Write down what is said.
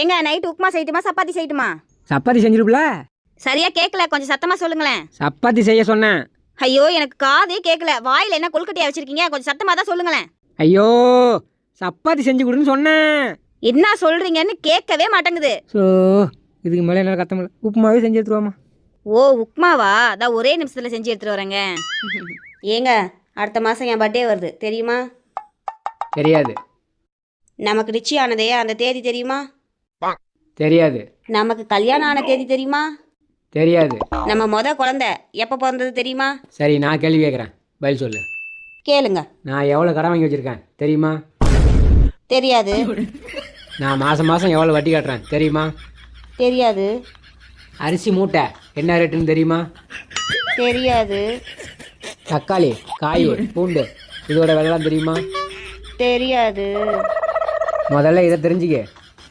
ஏங்க நைட் உப்புமா செய்யட்டுமா சப்பாத்தி செய்யட்டுமா? சப்பாத்தி செஞ்சிருப்புல சரியா கேட்கல கொஞ்சம் சத்தமா சொல்லுங்களேன். சப்பாத்தி செய்ய சொன்னேன். ஐயோ எனக்கு காதே கேட்கல வாயில என்ன கொழுக்கட்டையா வச்சிருக்கீங்க? கொஞ்சம் சத்தமா தான் சொல்லுங்களேன். ஐயோ சப்பாத்தி செஞ்சு கொடுன்னு சொன்னேன். என்ன சொல்றீங்கன்னு கேட்கவே மாட்டேங்குது. ஸோ இதுக்கு மேலே என்னால் கத்த முடியல. உப்புமாவே செஞ்சு எடுத்துருவாமா? ஓ உப்புமாவா? அதான் ஒரே நிமிஷத்துல செஞ்சு எடுத்துட்டு வரேங்க. ஏங்க அடுத்த மாசம் என் பர்த்டே வருது. தெரியுமா? தெரியாது. நமக்கு நிச்சயம் ஆனதே அந்த தேதி தெரியுமா? தெரியாது. நமக்கு கல்யாணம் ஆன தேதி தெரியுமா? தெரியாது. நம்ம முத குழந்தை எப்போ பிறந்தது தெரியுமா? சரி நான் கேள்வி கேட்குறேன் பதில் சொல்லு. கேளுங்க. நான் எவ்வளோ கடன் வாங்கி வச்சுருக்கேன்? தெரியுமா? தெரியாது. நான் மாதம் மாதம் எவ்வளோ வட்டி கட்டுறேன்? தெரியுமா? தெரியாது. அரிசி மூட்டை என்ன ரேட்டுன்னு தெரியுமா? தெரியாது. தக்காளி காய் பூண்டு இதோட விலைலாம் தெரியுமா? தெரியாது. முதல்ல இதை தெரிஞ்சுக்க.